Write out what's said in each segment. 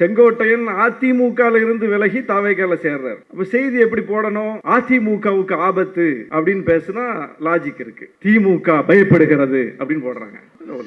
செங்கோட்டையன் அதிமுக இருந்து விலகி தாவேக்கால சேர்றாரு. அப்ப செய்தி எப்படி போடணும்? அதிமுகவுக்கு ஆபத்து அப்படின்னு பேசுனா லாஜிக் இருக்கு. திமுக பயப்படுகிறது அப்படின்னு போடுறாங்க.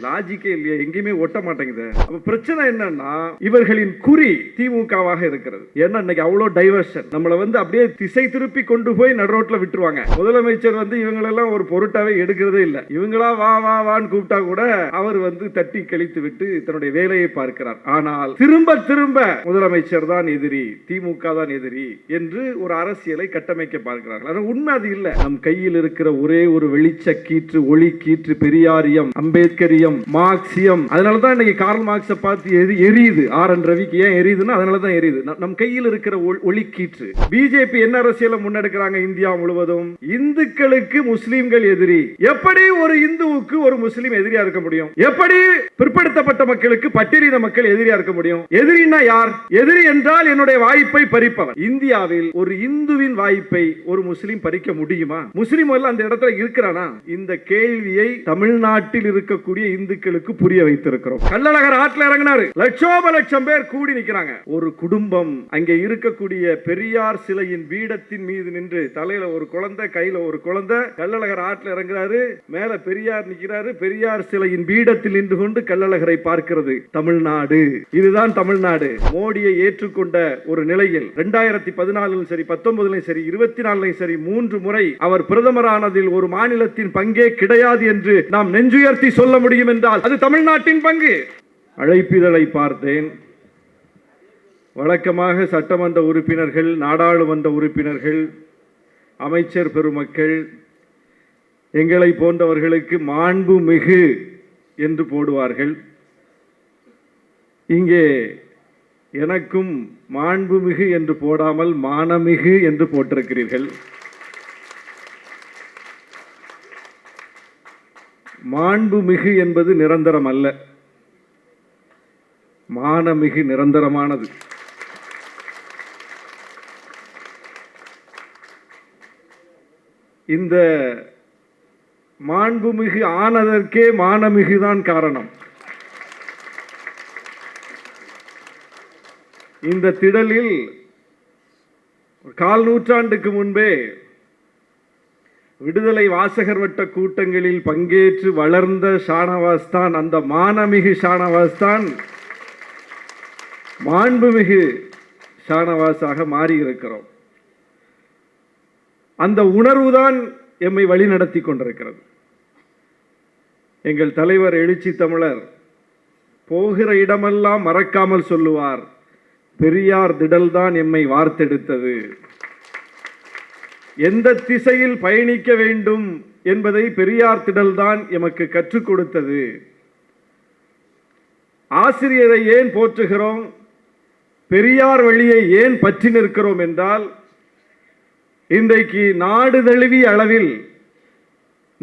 லாஜிக்கே இல்லையா. எங்கேயுமே ஒட்ட மாட்டேங்குது. அப்ப பிரச்சனை என்னன்னா இவர்களின் குறி திமுகவாக இருக்கிறது. ஏன்னா இன்னைக்கு அவ்வளோ டைவர்ஷன் நம்மள வந்து அப்படியே திசை திருப்பி கொண்டு போய் நடுரோட்ல விட்டுருவாங்க. முதலமைச்சர் வந்து இவங்களெல்லாம் ஒரு பொருட்டாவே எடுக்கிறதே இல்லை. இவங்களா வா வா வான்னு கூப்பிட்டா கூட அவர் வந்து தட்டி கழித்து விட்டு தன்னுடைய வேலையை பார்க்கிறார். ஆனால் திரும்ப திரும்ப முதலமைச்சர் தான் எதிரி திமுக தான் எதிரி என்று ஒரு அரசியலை கட்டமைக்க பார்க்கிறார்கள். ஆனா உண்மை அது இல்லை. நம் கையில் இருக்கிற ஒரே ஒரு வெளிச்ச கீற்று ஒளி கீற்று பெரியாரியம் அம்பேத்கர் அம்பேத்கரியம் மார்க்சியம். அதனால தான் இன்னைக்கு கார்ல் மார்க்ஸை பார்த்து எரி எரியுது. ஆர் என் ரவிக்கு ஏன் எரியுதுன்னா அதனால தான் எரியுது நம்- கையில் இருக்கிற ஒ- ஒளி கீற்று பிஜேபி என்ன அரசியலை முன்னெடுக்கிறாங்க இந்தியா முழுவதும்? இந்துக்களுக்கு முஸ்லீம்கள் எதிரி. எப்படி ஒரு இந்துவுக்கு ஒரு முஸ்லீம் எதிரியா இருக்க முடியும்? எப்படி பிற்படுத்தப்பட்ட மக்களுக்கு பட்டியலின மக்கள் எதிரியா இருக்க முடியும்? எதிரின்னா யார்? எதிரி என்றால் என்னுடைய வாய்ப்பை பறிப்பவர். இந்தியாவில் ஒரு இந்துவின் வாய்ப்பை ஒரு முஸ்லீம் பறிக்க முடியுமா? முஸ்லீம் எல்லாம் அந்த இடத்துல இருக்கிறானா? இந்த கேள்வியை தமிழ்நாட்டில் இருக்கக்கூடிய இந்துக்களுக்கு புரிய வைத்திருக்கிறோம். கள்ளழகர் ஆற்றுல இறங்கினாரு. லட்சோப லட்சம் பேர் கூடி நிற்கிறாங்க ஒரு குடும்பம் அங்கே இருக்கக்கூடிய பெரியார் சிலையின் பீடத்தின் மீது நின்று தலையில ஒரு குழந்தை கையில ஒரு குழந்தை கள்ளழகர் ஆற்றுல இறங்குறாரு. மேல பெரியார் நிற்கிறாரு பெரியார் சிலையின் பீடத்தில் நின்று கொண்டு கள்ளழகரை பார்க்கிறது. தமிழ்நாடு. இதுதான் தமிழ்நாடு. மோடியை ஏற்றுக்கொண்ட ஒரு நிலையில் ரெண்டாயிரத்தி பதினாலிலும் சரி பத்தொன்பதுலையும் சரி இருபத்தி நாலுலையும் சரி மூன்று முறை அவர் பிரதமரானதில் ஒரு மாநிலத்தின் பங்கே கிடையாது என்று நாம் நெஞ்சுயர்த்தி சொல்ல முடியும். என்றால் அது தமிழ்நாட்டின் பங்கு. அழைப்பிதழை பார்த்தேன். வழக்கமாக சட்டமன்ற உறுப்பினர்கள் நாடாளுமன்ற உறுப்பினர்கள் அமைச்சர் பெருமக்கள் எங்களை போன்றவர்களுக்கு மாண்பு மிகு என்று போடுவார்கள். இங்கே எனக்கும் மாண்புமிகு என்று போடாமல் மானமிகு என்று போட்டிருக்கிறீர்கள். மாண்புமிகு என்பது நிரந்தரம் அல்ல மானமிகு நிரந்தரமானது. இந்த மாண்புமிகு ஆனதற்கே மானமிகுதான் காரணம். இந்த திடலில் கால் நூற்றாண்டுக்கு முன்பே விடுதலை வாசகர் வட்ட கூட்டங்களில் பங்கேற்று வளர்ந்த ஷானவாஸ் தான் அந்த மானமிகு ஷானவாஸ் தான் மாண்புமிகு ஷானவாஸாக மாறி இருக்கிறோம் அந்த உணர்வுதான் எம்மை வழிநடத்தி கொண்டிருக்கிறது. எங்கள் தலைவர் எழுச்சி தமிழர் போகிற இடமெல்லாம் மறக்காமல் சொல்லுவார் பெரியார் திடல்தான் எம்மை வார்த்தெடுத்தது. எந்த திசையில் பயணிக்க வேண்டும் என்பதை பெரியார் திடல்தான் எமக்கு கற்றுக் கொடுத்தது. ஆசிரியரை ஏன் போற்றுகிறோம்? பெரியார் வழியை ஏன் பற்றி நிற்கிறோம் என்றால் இன்றைக்கு நாடு தழுவிய அளவில்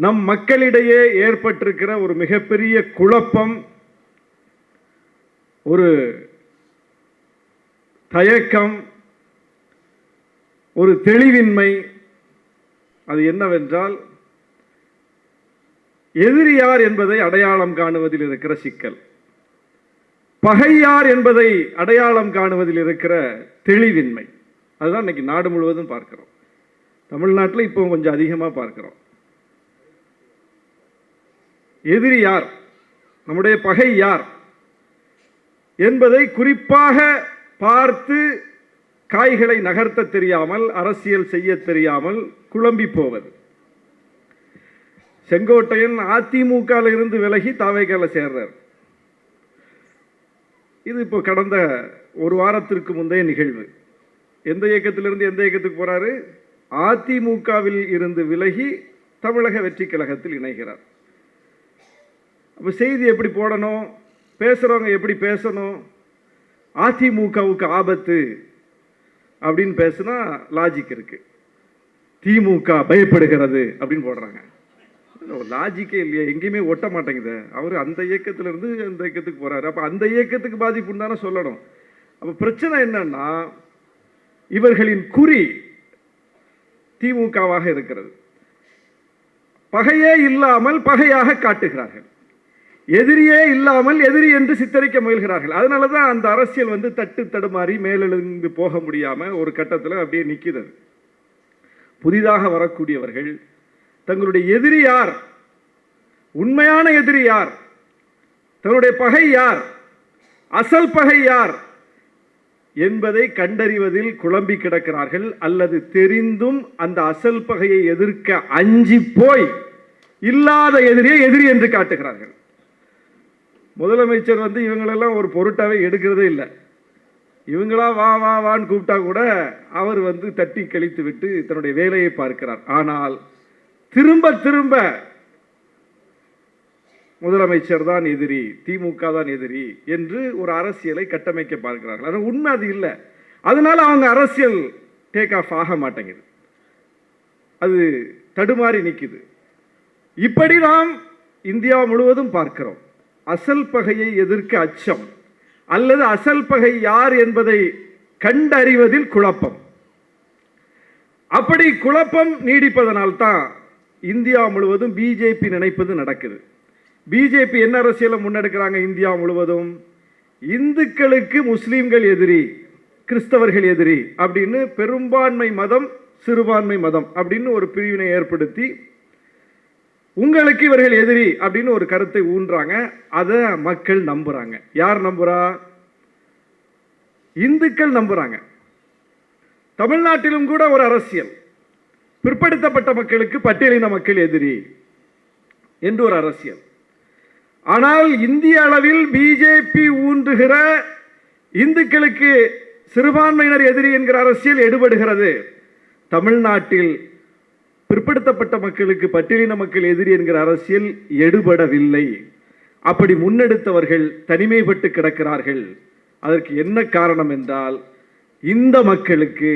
நம் மக்களிடையே ஏற்பட்டிருக்கிற ஒரு மிகப்பெரிய குழப்பம் ஒரு தயக்கம் ஒரு தெளிவின்மை அது என்னவென்றால் எதிரியார் என்பதை அடையாளம் காணுவதில் இருக்கிற சிக்கல். பகையார் என்பதை அடையாளம் காணுவதில் இருக்கிற தெளிவின்மை. அதுதான் இன்னைக்கு நாடு முழுவதும் பார்க்கிறோம். தமிழ்நாட்டில் இப்போ கொஞ்சம் அதிகமாக பார்க்கிறோம். எதிரி யார்? நம்முடைய பகை யார்? என்பதை குறிப்பாக பார்த்து காய்களை நகர்த்த தெரியாமல் அரசியல் செய்ய தெரியாமல் குழம்பி போவது. செங்கோட்டையன் அதிமுகவில் இருந்து விலகி தாவேக்கால சேர்றார். இது இப்போ கடந்த ஒரு வாரத்திற்கு முந்தைய நிகழ்வு. எந்த இயக்கத்திலிருந்து எந்த இயக்கத்துக்கு போறாரு? அதிமுகவில் இருந்து விலகி தமிழக வெற்றி கழகத்தில் இணைகிறார். அப்போ செய்தி எப்படி போடணும்? பேசுகிறவங்க எப்படி பேசணும்? அதிமுகவுக்கு ஆபத்து. அப்படின்னு பேசுனா லாஜிக் இருக்கு. திமுக பயப்படுகிறது அப்படின்னு போடுறாங்க. லாஜிக்கே இல்லையா எங்கேயுமே ஒட்ட மாட்டேங்குது. அவர் அந்த இயக்கத்துல இருந்து அந்த இயக்கத்துக்கு போறாரு. அப்போ அந்த இயக்கத்துக்கு பாதிப்புன்னு தானே சொல்லணும். அப்போ பிரச்சனை என்னன்னா இவர்களின் குறி திமுகவாக இருக்கிறது. பகையே இல்லாமல் பகையாக காட்டுகிறார்கள். எதிரியே இல்லாமல் எதிரி என்று சித்தரிக்க முயல்கிறார்கள். அதனால தான் அந்த அரசியல் வந்து தட்டு தடுமாறி மேலெழுந்து போக முடியாமல் ஒரு கட்டத்தில் அப்படியே நிற்கிறது புதிதாக வரக்கூடியவர்கள் தங்களுடைய எதிரி யார்? உண்மையான எதிரி யார்? தன்னுடைய பகை யார்? அசல் பகை யார்? என்பதை கண்டறிவதில் குழம்பி கிடக்கிறார்கள். அல்லது தெரிந்தும் அந்த அசல் பகையை எதிர்க்க அஞ்சி போய் இல்லாத எதிரியை எதிரி என்று காட்டுகிறார்கள். முதலமைச்சர் வந்து இவங்களெல்லாம் ஒரு பொருட்டாவே எடுக்கிறதே இல்லை. இவங்களா வா வா வான்னு கூப்பிட்டா கூட அவர் வந்து தட்டி கழித்து விட்டு தன்னுடைய வேலையை பார்க்கிறார். ஆனால் திரும்ப திரும்ப முதலமைச்சர் தான் எதிரி திமுக தான் எதிரி என்று ஒரு அரசியலை கட்டமைக்க பார்க்கிறார்கள். ஆனால் உண்மை அது இல்லை. அதனால அவங்க அரசியல் டேக் ஆஃப் ஆக மாட்டேங்குது. அது தடுமாறி நிற்குது இப்படி நாம் இந்தியா முழுவதும் பார்க்கிறோம். அசல் பகையை எதிர்க்க அச்சம். அல்லது அசல் பகை யார் என்பதை கண்டறிவதில் குழப்பம். அப்படி குழப்பம் நீடிப்பதனால் தான் இந்தியா முழுவதும் பிஜேபி நினைப்பது நடக்குது. பிஜேபி என்ன அரசியலை முன்னெடுக்கிறாங்க இந்தியா முழுவதும்? இந்துக்களுக்கு முஸ்லீம்கள் எதிரி கிறிஸ்தவர்கள் எதிரி அப்படின்னு பெரும்பான்மை மதம் சிறுபான்மை மதம் அப்படின்னு ஒரு பிரிவினை ஏற்படுத்தி உங்களுக்கு இவர்கள் எதிரி அப்படின்னு ஒரு கருத்தை ஊன்றாங்க. அதை மக்கள் நம்புறாங்க. யார் நம்புறா? இந்துக்கள் நம்புறாங்க. தமிழ்நாட்டிலும் கூட ஒரு அரசியல். பிற்படுத்தப்பட்ட மக்களுக்கு பட்டியலின மக்கள் எதிரி என்று ஒரு அரசியல். ஆனால் இந்திய அளவில் பிஜேபி ஊன்றுகிற இந்துக்களுக்கு சிறுபான்மையினர் எதிரி என்கிற அரசியல் எடுபடுகிறது. தமிழ்நாட்டில் பிற்படுத்தப்பட்ட மக்களுக்கு பட்டியலின மக்கள் எதிரி என்கிற அரசியல் எடுபடவில்லை. அப்படி முன்னெடுத்தவர்கள் தனிமைப்பட்டு கிடக்கிறார்கள். அதற்கு என்ன காரணம் என்றால் இந்த மக்களுக்கு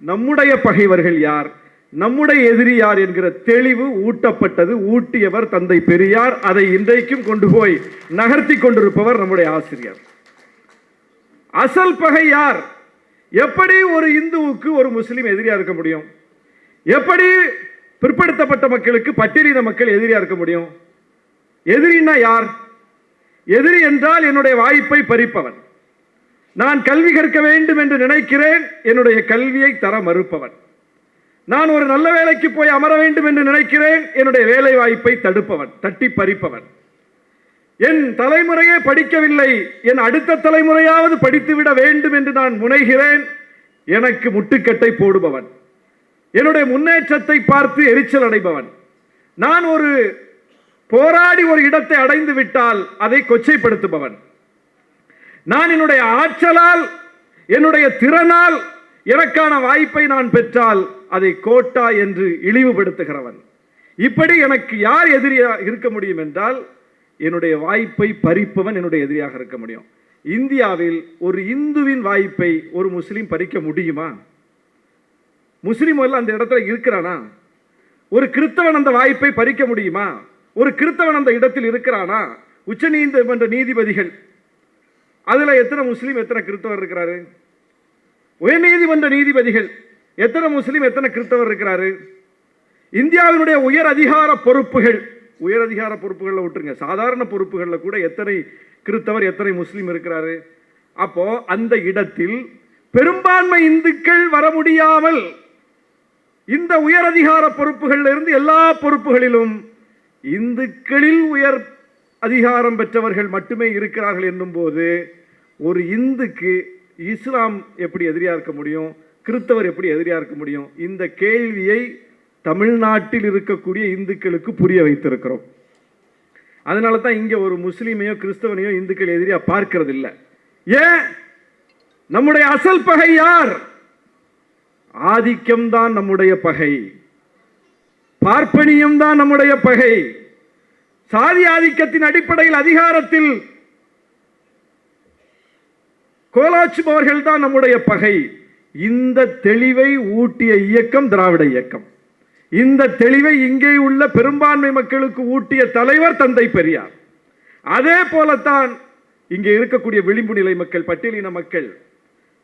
நம்முடைய பகைவர்கள் யார் நம்முடைய எதிரி யார் என்கிற தெளிவு ஊட்டப்பட்டது ஊட்டியவர் தந்தை பெரியார் அதை இன்றைக்கும் கொண்டு போய் நகர்த்தி கொண்டிருப்பவர் நம்முடைய ஆசிரியர். அசல் பகை யார்? எப்படி ஒரு இந்துவுக்கு ஒரு முஸ்லீம் எதிரியா இருக்க முடியும்? எப்படி பிற்படுத்தப்பட்ட மக்களுக்கு பட்டியலின மக்கள் எதிரியா இருக்க முடியும்? எதிரின்னா யார்? எதிரி என்றால் என்னுடைய வாய்ப்பை பறிப்பவன். நான் கல்வி கற்க வேண்டும் என்று நினைக்கிறேன் என்னுடைய கல்வியை தர மறுப்பவன். நான் ஒரு நல்ல வேலைக்கு போய் அமர வேண்டும் என்று நினைக்கிறேன் என்னுடைய வேலை வாய்ப்பை தடுப்பவன் தட்டி பறிப்பவன். என் தலைமுறையே படிக்கவில்லை என் அடுத்த தலைமுறையாவது படித்துவிட வேண்டும் என்று நான் முனைகிறேன் எனக்கு முட்டுக்கட்டை போடுபவன். என்னுடைய முன்னேற்றத்தை பார்த்து எரிச்சல் அடைபவன். நான் ஒரு போராடி ஒரு இடத்தை அடைந்து விட்டால் அதை கொச்சைப்படுத்துபவன். நான் என்னுடைய ஆற்றலால் என்னுடைய திறனால் எனக்கான வாய்ப்பை நான் பெற்றால் அதை கோட்டா என்று இழிவுபடுத்துகிறவன். இப்படி எனக்கு யார் எதிரியாக இருக்க முடியும் என்றால் என்னுடைய வாய்ப்பை பறிப்பவன் என்னுடைய எதிரியாக இருக்க முடியும். இந்தியாவில் ஒரு இந்துவின் வாய்ப்பை ஒரு முஸ்லீம் பறிக்க முடியுமா? முஸ்லீம் எல்லாம் அந்த இடத்துல இருக்கிறானா? ஒரு கிறித்தவன் அந்த வாய்ப்பை பறிக்க முடியுமா? ஒரு கிறித்தவன் அந்த இடத்தில் இருக்கிறானா? உச்ச நீதிமன்ற நீதிபதிகள் அதில் எத்தனை முஸ்லீம் எத்தனை கிறித்தவர் இருக்கிறாரு? உயர்நீதிமன்ற நீதிபதிகள் எத்தனை முஸ்லீம் எத்தனை கிறித்தவர் இருக்கிறாரு? இந்தியாவினுடைய உயர் அதிகார பொறுப்புகள் உயர் அதிகார பொறுப்புகளில் விட்டுருங்க. சாதாரண பொறுப்புகளில் கூட எத்தனை கிறித்தவர் எத்தனை முஸ்லீம் இருக்கிறாரு? அப்போ அந்த இடத்தில் பெரும்பான்மை இந்துக்கள் வர முடியாமல் இந்த உயரதிகார பொறுப்புகளில் இருந்து எல்லா பொறுப்புகளிலும் இந்துக்களில் உயர் அதிகாரம் பெற்றவர்கள் மட்டுமே இருக்கிறார்கள் என்னும் போது ஒரு இந்துக்கு இஸ்லாம் எப்படி எதிரியாக இருக்க முடியும்? கிறிஸ்தவர் எப்படி எதிரியாக இருக்க முடியும்? இந்த கேள்வியை தமிழ்நாட்டில் இருக்கக்கூடிய இந்துக்களுக்கு புரிய வைத்திருக்கிறோம். அதனால தான் இங்கே ஒரு முஸ்லீமையோ கிறிஸ்தவனையோ இந்துக்கள் எதிரியாக பார்க்கறதில்ல. ஏன்? நம்முடைய அசல் பகை யார்? ஆதிக்கம்தான் நம்முடைய பகை. பார்ப்பனியம் தான் நம்முடைய பகை. சாதி ஆதிக்கத்தின் அடிப்படையில் அதிகாரத்தில் கோலாச்சுபவர்கள் தான் நம்முடைய பகை. இந்த தெளிவை ஊட்டிய இயக்கம் திராவிட இயக்கம். இந்த தெளிவை இங்கே உள்ள பெரும்பான்மை மக்களுக்கு ஊட்டிய தலைவர் தந்தை பெரியார். அதே போலத்தான் இங்கே இருக்கக்கூடிய விளிம்பு நிலை மக்கள் பட்டியலின மக்கள்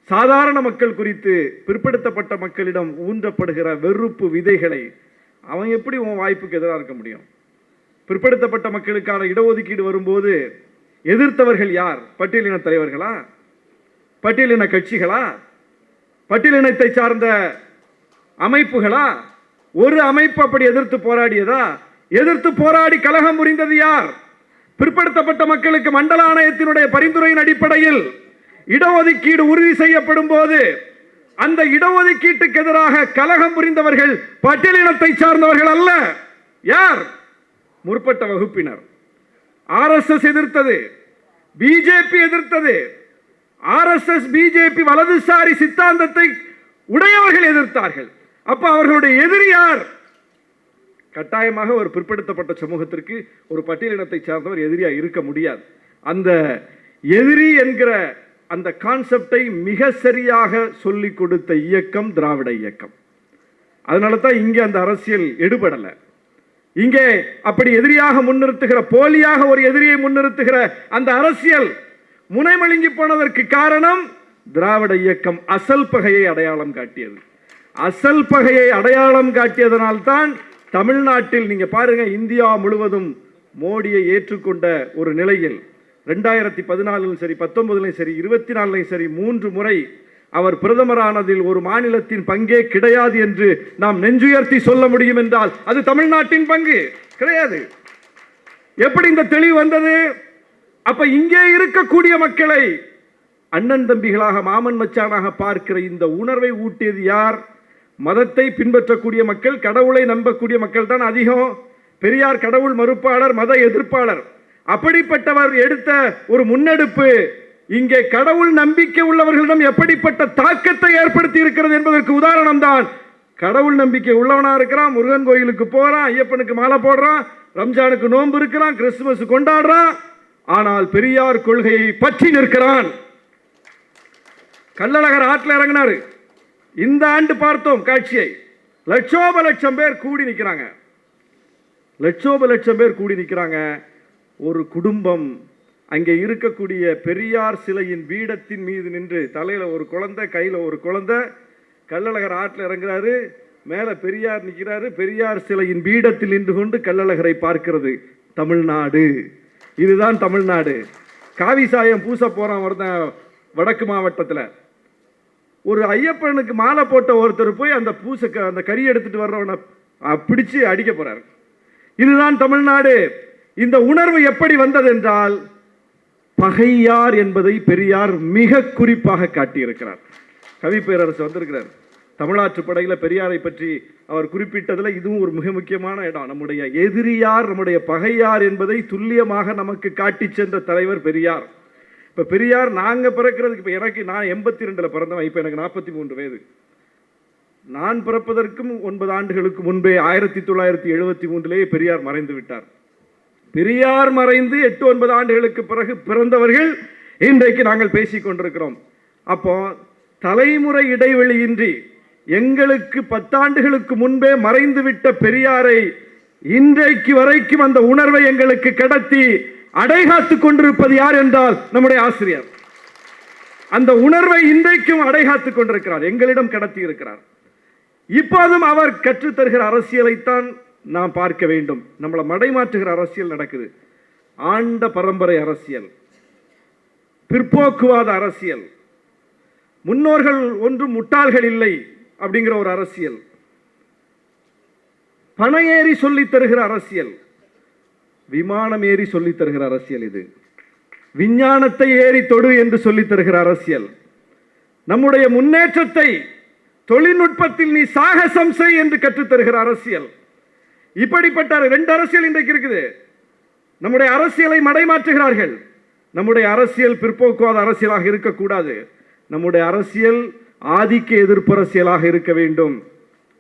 சாதாரண மக்கள் குறித்து பிற்படுத்தப்பட்ட மக்களிடம் ஊன்றப்படுகிற வெறுப்பு விதைகளை அவன் எப்படி உன் வாய்ப்புக்கு எதிராக இருக்க முடியும்? பிற்படுத்தப்பட்ட மக்களுக்கான இடஒதுக்கீடு வரும்போது எதிர்த்தவர்கள் யார்? பட்டியலின தலைவர்களா? பட்டியலின கட்சிகளா? பட்டியலினத்தை சார்ந்த அமைப்புகளா? ஒரு அமைப்பு அப்படி எதிர்த்து போராடியதா? எதிர்த்து போராடி கலகம் புரிந்தது யார்? பிற்படுத்தப்பட்ட மக்களுக்கு மண்டல ஆணையத்தினுடைய பரிந்துரையின் அடிப்படையில் இடஒதுக்கீடு உறுதி செய்யப்படும் போது அந்த இடஒதுக்கீட்டுக்கு எதிராக கலகம் புரிந்தவர்கள் பட்டியலினத்தை சார்ந்தவர்கள் அல்ல. யார்? முற்பட்ட வகுப்பினர். ஆர்எஸ்எஸ் எதிர்த்தது. பிஜேபி எதிர்த்தது. ஆர்எஸ்எஸ் பிஜேபி வலதுசாரி சித்தாந்தத்தை உடையவர்கள் எதிர்த்தார்கள். அப்ப அவர்களுடைய எதிரி யார்? கட்டாயமாக ஒரு பிற்படுத்தப்பட்ட சமூகத்திற்கு ஒரு பட்டியலினத்தை சார்ந்தவர் எதிரியா இருக்க முடியாது. அந்த எதிரி என்கிற அந்த கான்செப்டை மிக சரியாக சொல்லிக் கொடுத்த இயக்கம் திராவிட இயக்கம். அதனால தான் இங்கே அந்த அரசியல் எடுபடலை. இங்கே அப்படி எதிரியாக முன்னிறுத்துகிற போலியாக ஒரு எதிரியை முன்னிறுத்துகிற அந்த அரசியல் முனைமழுங்கி போனதற்கு காரணம் திராவிட இயக்கம் அசல் பகையை அடையாளம் காட்டியது. அசல் பகையை அடையாளம் காட்டியதனால்தான் தமிழ்நாட்டில் நீங்க பாருங்க இந்தியா முழுவதும் மோடியை ஏற்றுக்கொண்ட ஒரு நிலையில் ரெண்டாயிரத்தி பதினாலுலையும் சரி பத்தொன்பதுலையும் சரி இருபத்தி நாலுலையும் சரி மூன்று முறை அவர் பிரதமரானதில் ஒரு மாநிலத்தின் பங்கே கிடையாது என்று நாம் நெஞ்சுயர்த்தி சொல்ல முடியும் என்றால் அது தமிழ்நாட்டின் பங்கு. கிடையாது. எப்படி இந்த தெளிவு வந்தது? அப்ப இங்கே இருக்கக்கூடிய மக்களை அண்ணன் தம்பிகளாக மாமன் மச்சானாக பார்க்கிற இந்த உணர்வை ஊட்டியது யார்? மதத்தை பின்பற்றக்கூடிய மக்கள் கடவுளை நம்பக்கூடிய மக்கள் தான் அதிகம். பெரியார் கடவுள் மறுப்பாளர் மத எதிர்ப்பாளர். அப்படிப்பட்டவர் எடுத்த ஒரு முன்னெடுப்பு இங்கே கடவுள் நம்பிக்கை உள்ளவர்களிடம் எப்படிப்பட்ட தாக்கத்தை ஏற்படுத்தி இருக்கிறது என்பதற்கு உதாரணம் தான் கடவுள் நம்பிக்கை உள்ளவனா இருக்கிறான் முருகன் கோயிலுக்கு போறான் ஐயப்பனுக்கு மாலை போடுறான் ரம்ஜானுக்கு நோன்பு இருக்கிறான் கிறிஸ்துமஸ் கொண்டாடுறான். ஆனால் பெரியார் கொள்கையை பற்றி நிற்கிறான். கள்ளழகர் ஆற்றில் இறங்கினாரு. இந்த ஆண்டு பார்த்தோம் காட்சியை. லட்சோப லட்சம் பேர் கூடி நிற்கிறாங்க. லட்சோப லட்சம் பேர் கூடி நிற்கிறாங்க. ஒரு குடும்பம் அங்கே இருக்கக்கூடிய பெரியார் சிலையின் பீடத்தின் மீது நின்று தலையில் ஒரு குழந்தை கையில் ஒரு குழந்தை கள்ளழகர் ஆற்றில் இறங்குறாரு மேலே பெரியார் நிற்கிறாரு பெரியார் சிலையின் பீடத்தில் நின்று கொண்டு கள்ளழகரை பார்க்கிறது. தமிழ்நாடு. இதுதான் தமிழ்நாடு. காவி சாயம் பூச போகிறான் ஒருத்தன் வடக்கு மாவட்டத்தில். ஒரு ஐயப்பனுக்கு மாலை போட்ட ஒருத்தர் போய் அந்த பூசை க- அந்த கறி எடுத்துகிட்டு வர்றவனை பிடிச்சி பிடிச்சு அடிக்க போகிறார் இதுதான் தமிழ்நாடு. இந்த உணர்வு எப்படி வந்தது என்றால் பகையார் என்பதை பெரியார் மிக குறிப்பாக காட்டியிருக்கிறார். கவி பேரரசு வந்திருக்கிறார். தமிழாற்று படையில் பெரியாரை பற்றி அவர் குறிப்பிட்டதில் இதுவும் ஒரு மிக முக்கியமான இடம். நம்முடைய எதிரியார் நம்முடைய பகையார் என்பதை துல்லியமாக நமக்கு காட்டி சென்ற தலைவர் பெரியார். இப்போ பெரியார் நாங்கள் பிறக்கிறதுக்கு இப்போ எனக்கு நான் எண்பத்தி ரெண்டில் பிறந்தவன் இப்போ எனக்கு நாற்பத்தி மூன்று வயது. நான் பிறப்பதற்கும் ஒன்பது ஆண்டுகளுக்கு முன்பே ஆயிரத்தி தொள்ளாயிரத்தி எழுபத்தி மூன்றிலேயே பெரியார் மறைந்து விட்டார். பெரியார் மறைந்து எட்டு ஒன்பது ஆண்டுகளுக்கு பிறகு பிறந்தவர்கள் இன்றைக்கு நாங்கள் பேசிக் கொண்டிருக்கிறோம். அப்போ தலைமுறை இடைவெளியின்றி எங்களுக்கு பத்தாண்டுகளுக்கு முன்பே மறைந்துவிட்ட பெரியாரை இன்றைக்கு வரைக்கும் அந்த உணர்வை எங்களுக்கு கடத்தி அடைகாத்து கொண்டிருப்பது யார் என்றால் நம்முடைய ஆசிரியர். அந்த உணர்வை இன்றைக்கும் அடைகாத்து கொண்டிருக்கிறார் எங்களிடம் கடத்தி இருக்கிறார் இப்போதும் அவர் கற்றுத்தருகிற அரசியலைத்தான் நாம் பார்க்க வேண்டும். நம்மளை மடைமாற்றுகிற அரசியல் நடக்குது. ஆண்ட பரம்பரை அரசியல். பிற்போக்குவாத அரசியல். முன்னோர்கள் ஒன்றும் முட்டாள்கள் இல்லை அப்படிங்கிற ஒரு அரசியல். பண ஏறி சொல்லித் தருகிற அரசியல். விமானம் ஏறி சொல்லித் தருகிற அரசியல் இது. விஞ்ஞானத்தை ஏறி தொடு என்று சொல்லித் தருகிற அரசியல். நம்முடைய முன்னேற்றத்தை தொழில்நுட்பத்தில் நீ சாகசம் செய் என்று கற்றுத் தருகிற அரசியல். இப்படிப்பட்ட ரெண்டு அரசியல் இன்றைக்கு இருக்குது. நம்முடைய அரசியலை மடைமாற்றுகிறார்கள். நம்முடைய அரசியல் பிற்போக்குவாத அரசியலாக இருக்கக்கூடாது. நம்முடைய அரசியல் ஆதிக்க எதிர்ப்பு அரசியலாக இருக்க வேண்டும்.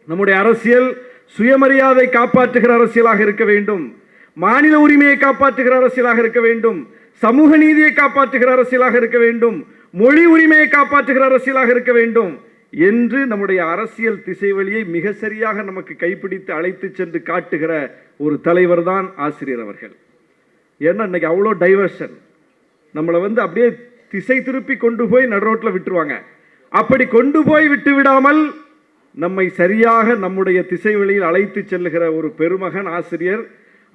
நம்முடைய அரசியல் சுயமரியாதை காப்பாற்றுகிற அரசியலாக இருக்க வேண்டும். மாநில உரிமையை காப்பாற்றுகிற அரசியலாக இருக்க வேண்டும். சமூக நீதியை காப்பாற்றுகிற அரசியலாக இருக்க வேண்டும். மொழி உரிமையை காப்பாற்றுகிற அரசியலாக இருக்க வேண்டும். என்று நம்முடைய அரசியல் திசைவழியை மிக சரியாக நமக்கு கைப்பிடித்து அழைத்து சென்று காட்டுகிற ஒரு தலைவர் தான் ஆசிரியர் அவர்கள். ஏன்னா இன்னைக்கு அவ்வளோ டைவர்ஷன் நம்மளை வந்து அப்படியே திசை திருப்பி கொண்டு போய் நடுரோட்டில் விட்டுருவாங்க. அப்படி கொண்டு போய் விட்டு விடாமல் நம்மை சரியாக நம்முடைய திசை வழியில் அழைத்து செல்லுகிற ஒரு பெருமகன் ஆசிரியர்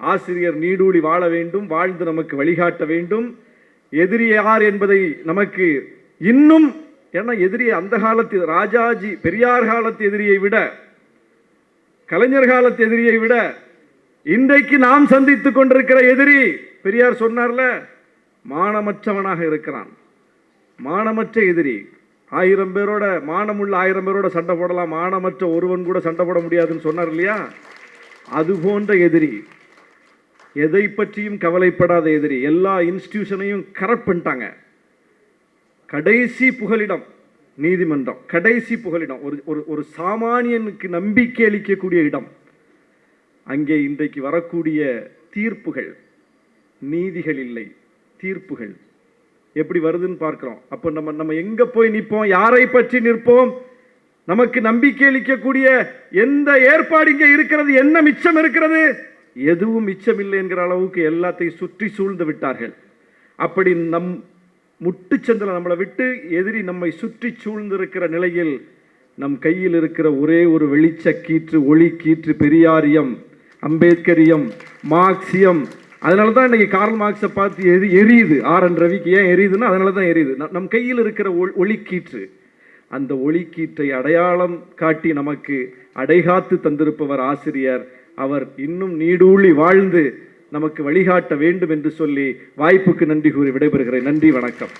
ஆசிரியர் நீடூழி வாழ வேண்டும் வாழ்ந்து நமக்கு வழிகாட்ட வேண்டும். எதிரி யார் என்பதை நமக்கு இன்னும் ஏன்னா எதிரி அந்த காலத்து ராஜாஜி பெரியார் காலத்து எதிரியை விட கலைஞர் காலத்து எதிரியை விட இன்றைக்கு நாம் சந்தித்துக் கொண்டிருக்கிற எதிரி பெரியார் சொன்னார்ல மானமற்றவனாக இருக்கிறான். மானமற்ற எதிரி. ஆயிரம் பேரோட மானமுள்ள ஆயிரம் பேரோட சண்டை போடலாம் மானமற்ற ஒருவன் கூட சண்டை போட முடியாதுன்னு சொன்னார் இல்லையா? அது போன்ற எதிரி. எதை பற்றியும் கவலைப்படாத எதிரி. எல்லா இன்ஸ்டிடியூஷனையும் கரெக்ட் பண்ணிட்டாங்க. கடைசி புகலிடம் நீதிமன்றம். கடைசி புகலிடம். ஒரு ஒரு ஒரு சாமானியனுக்கு நம்பிக்கை அளிக்கக்கூடிய இடம். அங்கே இன்றைக்கு வரக்கூடிய தீர்ப்புகள் நீதிகள் இல்லை. தீர்ப்புகள். எப்படி வருதுன்னு பார்க்குறோம். அப்போ நம்ம நம்ம எங்கே போய் நிற்போம்? யாரை பற்றி நிற்போம்? நமக்கு நம்பிக்கை அளிக்கக்கூடிய எந்த ஏற்பாடு இங்கே இருக்கிறது? என்ன மிச்சம் இருக்கிறது? எதுவும் மிச்சம் இல்லை என்கிற அளவுக்கு எல்லாத்தையும் சுற்றி சூழ்ந்து விட்டார்கள். அப்படி நம் முட்டுச்சந்தில் நம்மளை விட்டு எதிரி நம்மை சுற்றி சூழ்ந்திருக்கிற நிலையில் நம் கையில் இருக்கிற ஒரே ஒரு வெளிச்ச கீற்று ஒளி கீற்று பெரியாரியம் அம்பேத்கரியம் மார்க்சியம். அதனால தான் இன்னைக்கு கார்ல் மார்க்ஸை பார்த்து எரி எரியுது. ஆர். என். ரவிக்கு ஏன் எரியுதுன்னா அதனால தான் எரியுது நம்- கையில் இருக்கிற ஒ- ஒளிக்கீற்று. அந்த ஒளிக்கீற்றை அடையாளம் காட்டி நமக்கு அடைகாத்து தந்திருப்பவர் ஆசிரியர். அவர் இன்னும் நீடூழி வாழ்ந்து நமக்கு வழிகாட்ட வேண்டும் என்று சொல்லி வாய்ப்புக்கு நன்றி கூறி விடைபெறுகிறேன். நன்றி வணக்கம்.